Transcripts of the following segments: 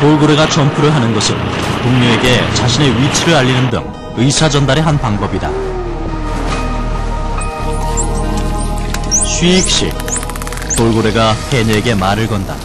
돌고래가 점프를 하는 것은 동료에게 자신의 위치를 알리는 등 의사 전달의 한 방법이다. 쉬익씩 돌고래가 해녀에게 말을 건다.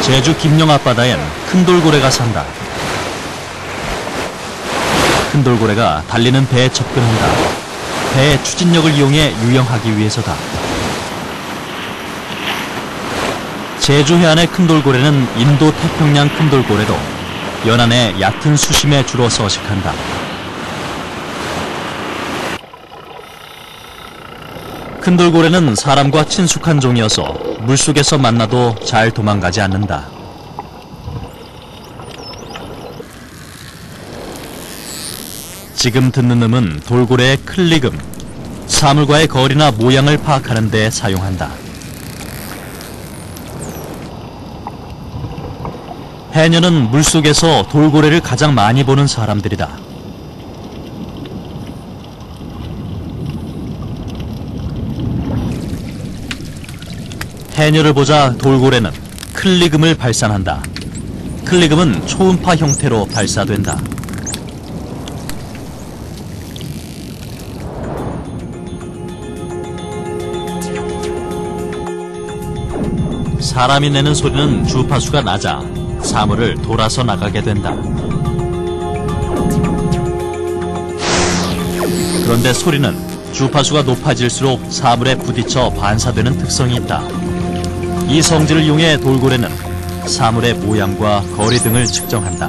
제주 김영 앞바다엔 큰 돌고래가 산다. 큰 돌고래가 달리는 배에 접근한다. 배의 추진력을 이용해 유영하기 위해서다. 제주 해안의 큰 돌고래는 인도 태평양 큰 돌고래로 연안의 얕은 수심에 주로 서식한다. 큰 돌고래는 사람과 친숙한 종이어서 물속에서 만나도 잘 도망가지 않는다. 지금 듣는 음은 돌고래의 클릭음, 사물과의 거리나 모양을 파악하는 데 사용한다. 해녀는 물속에서 돌고래를 가장 많이 보는 사람들이다. 해녀를 보자 돌고래는 클리금을 발산한다. 클리금은 초음파 형태로 발사된다. 사람이 내는 소리는 주파수가 낮아 사물을 돌아서 나가게 된다. 그런데 소리는 주파수가 높아질수록 사물에 부딪혀 반사되는 특성이 있다. 이 성질을 이용해 돌고래는 사물의 모양과 거리 등을 측정한다.